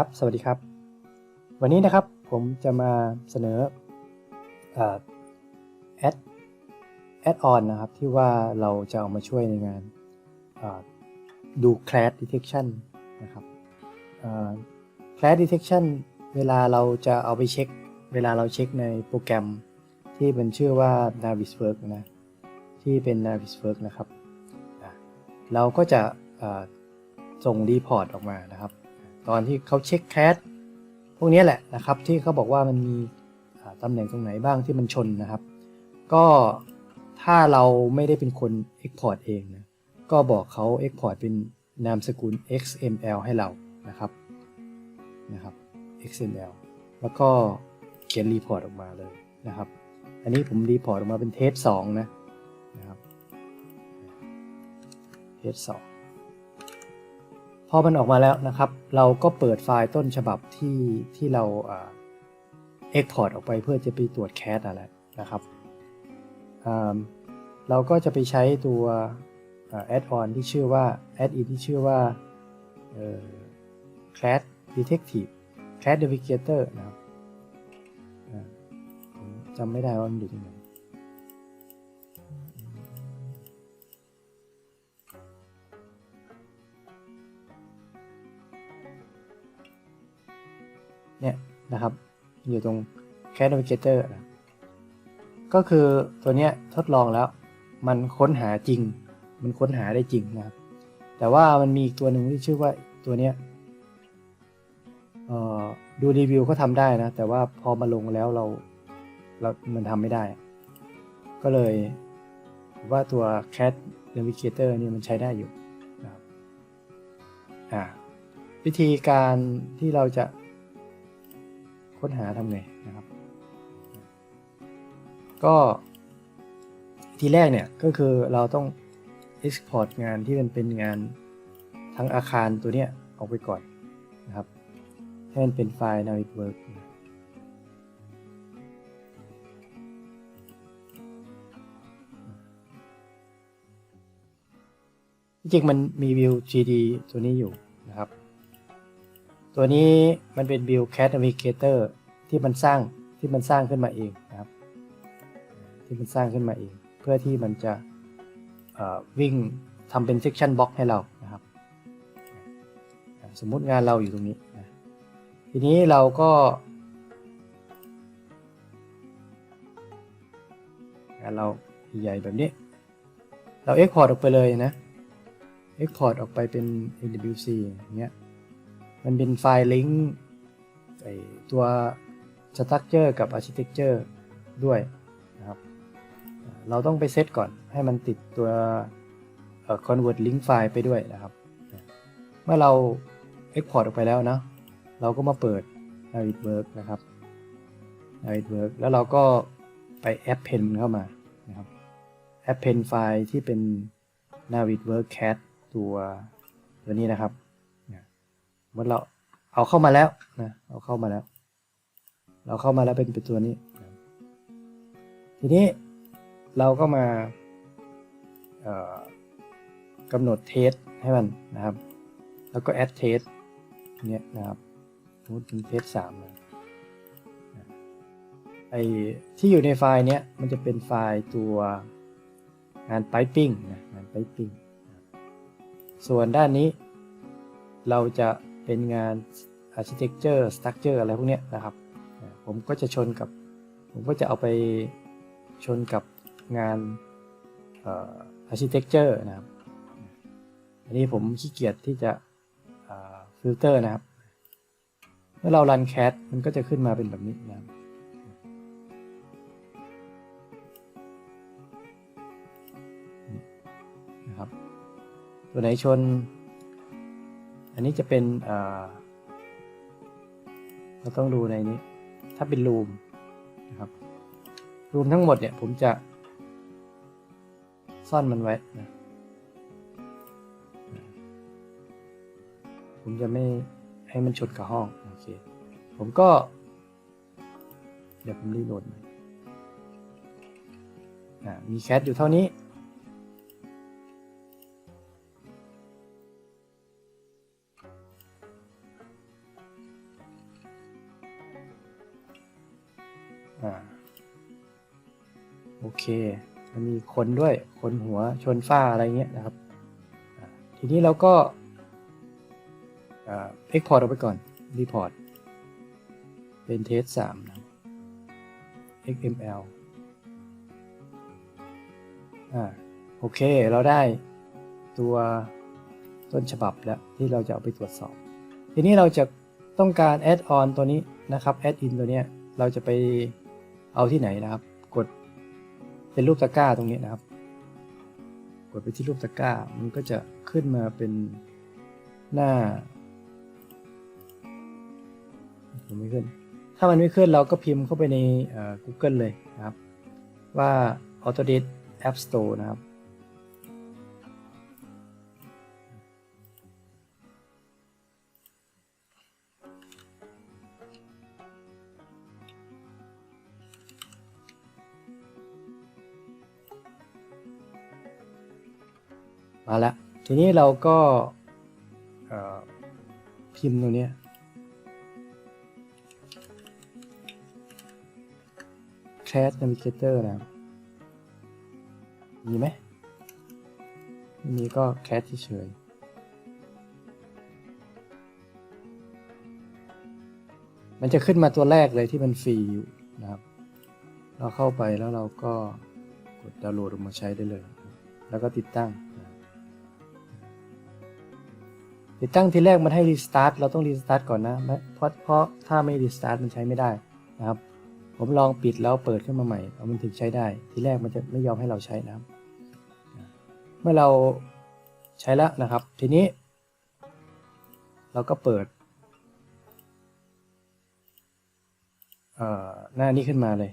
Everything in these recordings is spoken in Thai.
ครับ สวัสดีครับ วันนี้นะครับผมจะมาเสนอแอดแอดออนนะครับที่ว่าเราจะเอามาช่วยในงานดู class detection นะครับอ่า class detection เวลาเราจะเอาไปเช็ค เวลาเราเช็คในโปรแกรมที่มันชื่อว่า Naviswork นะ ที่เป็น Naviswork นะครับ เราก็จะส่งรีพอร์ตออกมานะครับ ตอนที่เขาเช็คแคสพวกนี้แหละนะครับ ที่เขาบอกว่ามันมีตำแหน่งตรงไหนบ้างที่มันชนนะครับ ก็ถ้าเราไม่ได้เป็นคน Export เองนะก็บอกเขา Export เป็นนามสกุล XML ให้เรานะครับนะครับ XML แล้วก็เขียนรีพอร์ตออกมาเลยนะครับ อันนี้ผมรีพอร์ตออกมาเป็นเทสสองนะนะครับเทสส องพอมันออกมาแล้วนะครับ เราก็เปิดไฟล์ต้นฉบับที่ที่เราเอ็กพอร์ตออกไปเพื่อจะไปตรวจแคสอะไรนะครับ เราก็จะไปใช้ตัวแอดออนที่ชื่อว่าแอดอินที่ชื่อว่าเอ่อ Class Detective Class Navigator นะครับจำไม่ได้ว่ามันอยู่ตรงไหน เนี่ยนะครับ อยู่ตรง Cat Navigator นะก็คือตัวเนี้ยทดลองแล้ว มันค้นหาจริง มันค้นหาได้จริงนะครับ แต่ว่ามันมีอีกตัวหนึ่งที่ชื่อว่าตัวเนี้ยดูรีวิวเขาทำได้นะ แต่ว่าพอมาลงแล้วเราเรา มันทำไม่ได้ ก็เลยว่าตัว Cat Navigator นี่มันใช้ได้อยู่นะครับอ่าวิธีการที่เราจะ ค้นหาทำไงนะครับ ก็ทีแรกเนี่ยก็คือเราต้อง export งานที่มันเป็นงานทั้งอาคารตัวเนี้ยออกไปก่อนนะครับให้มันเป็นไฟล์ Naviswork จริงมันมี view 3D ตัวนี้อยู่ ตัวนี้มันเป็น Build Cat Navigator ที่มันสร้างที่มันสร้างขึ้นมาเองนะครับ ที่มันสร้างขึ้นมาเอง เพื่อที่มันจะวิ่งทำเป็น section box ให้เรานะครับ สมมุติงานเราอยู่ตรงนี้นะทีนี้เราก็งานเราใหญ่แบบนี้ เรา export ออกไปเลยนะ export ออกไปเป็น NWC อย่างเงี้ย มันเป็นไฟล์ลิงก์ไอตัว structure กับ architecture ด้วยนะครับ เราต้องไปเซตก่อนให้มันติดตัว convert link ไฟล์ไปด้วยนะครับ เมื่อเรา export ออกไปแล้วนะ เราก็มาเปิด Naviswork นะครับ Naviswork แล้วเราก็ไป append เข้ามานะครับ append ไฟล์ที่เป็น Naviswork cat ตัวตัวนี้นะครับ เมื่อเราเอาเข้ามาแล้วนะเอาเข้ามาแล้ว เราเข้ามาแล้วเป็นเป็นตัวนี้ ทีนี้เราก็มากำหนดเทสให้มันนะครับ แล้วก็ add test เนี้ยนะครับสมมติเป็นเทสสามเลยไอที่อยู่ในไฟล์เนี้ยมันจะเป็นไฟล์ตัวงาน piping นะงาน piping ส่วนด้านนี้เราจะ เป็นงาน architecture structure อะไรพวกเนี้ยนะครับ ผมก็จะชนกับ ผมก็จะเอาไปชนกับงาน architecture นะครับ อันนี้ผมขี้เกียจที่จะฟิลเตอร์นะครับ เมื่อเรา run cat มันก็จะขึ้นมาเป็นแบบนี้นะครับนะครับ ตัวไหนชน อันนี้จะเป็นเราต้องดูในนี้ ถ้าเป็นรูมนะครับรูมทั้งหมดเนี่ยผมจะ ซ่อนมันไว้นะผมจะไม่ให้มันชนกับห้องโอเคผมก็ เดี๋ยวผมรีโหลดใหม่มีแคทอยู่เท่านี้ อ่าโอเคมันมีคนด้วยคนหัวชนฝ้าอะไรเงี้ยนะครับทีนี้เราก็อ่า export ออกไปก่อน report เป็น test 3นะ xml อ่าโอเค เราได้ตัวต้นฉบับแล้วที่เราจะเอาไปตรวจสอบ ทีนี้เราจะต้องการ add on ตัวนี้นะครับ add in ตัวเนี้ยเราจะไป เอาที่ไหนนะครับ กดเป็นรูปตะกร้าตรงนี้นะครับ กดไปที่รูปตะกร้า มันก็จะขึ้นมาเป็นหน้าผมไม่ขึ้น ถ้ามันไม่ขึ้นเราก็พิมพ์เข้าไปในอ่อ Google เลยนะครับ ว่า Autodesk App Store นะครับ มาแล้ว ทีนี้เราก็พิมพ์ตรงนี้ย Class Navigator นะมีไหมมีก็ Class เฉยมันจะขึ้นมาตัวแรกเลยที่มันฟรีอยู่นะครับ เราเข้าไปแล้วเราก็กดดาวน์โหลดออกมาใช้ได้เลย แล้วก็ติดตั้ง ติดตั้งทีแรกมันให้รีสตาร์ทเราต้องรีสตาร์ทก่อนนะเพราะเพราะถ้าไม่รีสตาร์ทมันใช้ไม่ได้นะครับ ผมลองปิดแล้วเปิดขึ้นมาใหม่เอามันถึงใช้ได้ ทีแรกมันจะไม่ยอมให้เราใช้นะครับ เมื่อเราใช้แล้วนะครับ ทีนี้ เราก็เปิดหน้านี้ขึ้นมาเลย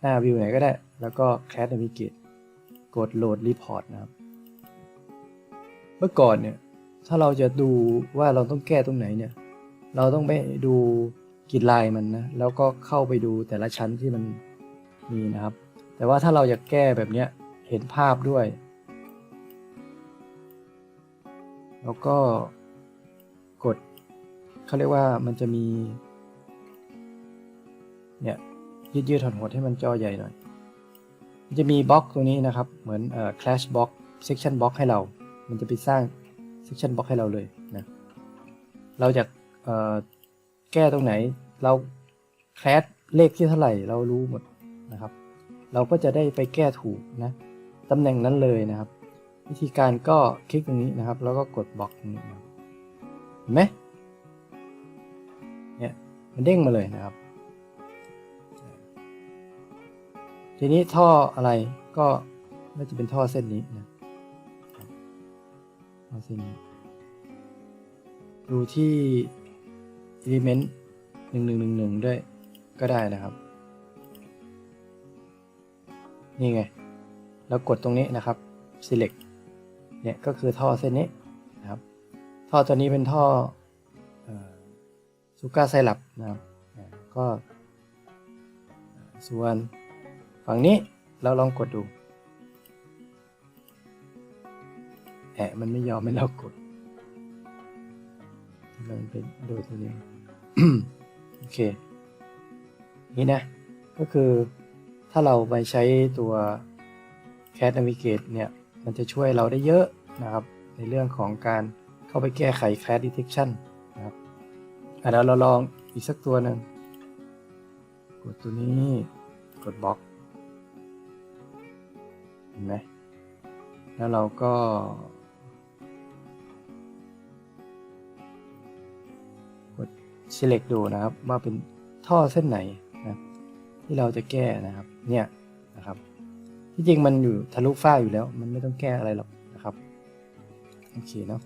หน้าวิวไหนก็ได้ แล้วก็ Class Navigate กด Load Report นะครับ เมื่อก่อนเนี่ย ถ้าเราจะดูว่าเราต้องแก้ตรงไหนเนี่ย เราต้องไปดูกรีดลายมันนะ แล้วก็เข้าไปดูแต่ละชั้นที่มันมีนะครับ แต่ว่าถ้าเราอยากแก้แบบเนี้ยเห็นภาพด้วย แล้วก็กดเขาเรียกว่ามันจะมี เนี่ยยืดยืดถอดหดให้มันจอใหญ่หน่อย มันจะมีบล็อกตรงนี้นะครับ เหมือนเอ่อ clash box section box ให้เรา มันจะไปสร้าง section box ให้เราเลยนะเราจะแก้ตรงไหนเราแคลสเลขที่เท่าไหร่เรารู้หมดนะครับ เราก็จะได้ไปแก้ถูกนะตำแหน่งนั้นเลยนะครับ วิธีการก็คลิกตรงนี้นะครับ แล้วก็กดบล็อกนี้นะเห็นไหมเนี่ยมันเด้งมาเลยนะครับ ทีนี้ท่ออะไรก็น่าจะเป็นท่อเส้นนี้นะ ท่อเส้นนี้ดูที่ element หนึ่งหนึ่งหนึ่งหนึ่งด้วยก็ได้นะครับ นี่ไง แล้วกดตรงนี้นะครับ select เนี่ยก็คือท่อเส้นนี้นะครับ ท่อตัวนี้เป็นท่อซูก้าไซรัปนะครับ ก็ส่วนฝั่งนี้เราลองกดดู แอะมันไม่ยอมให้เรากดเราเป็นโดยตัวนี้โอเค นี่นะ ก็คือถ้าเราไปใช้ตัว Cat Navigate เนี่ย มันจะช่วยเราได้เยอะนะครับ ในเรื่องของการเข้าไปแก้ไข Cat Detection นะครับอะเดี๋ยวเราลองอีกสักตัวหนึ่งกดตัวนี้กดบล็อกเห็นไหมแล้วเราก็ select ดูนะครับว่าเป็นท่อเส้นไหนนะที่เราจะแก้นะครับเนี่ยนะครับ ที่จริงมันอยู่ทะลุฝ้าอยู่แล้ว มันไม่ต้องแก้อะไรหรอกนะครับโอเคเนาะ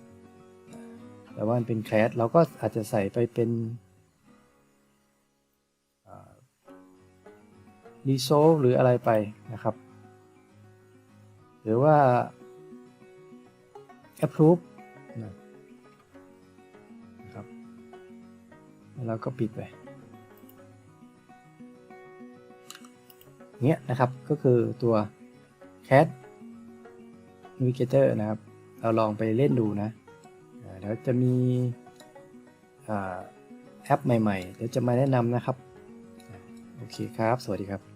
แต่ว่ามันเป็นแคลสเราก็อาจจะใส่ไปเป็นรีโซลหรืออะไรไปนะครับ หรือว่า approve แล้วก็ปิดไปเงี้ยนะครับก็คือตัว cat navigator นะครับ เราลองไปเล่นดูนะเดี๋ยวจะมีอแอปใหม่ๆ เดี๋ยวจะมาแนะนำนะครับ โอเคครับ สวัสดีครับ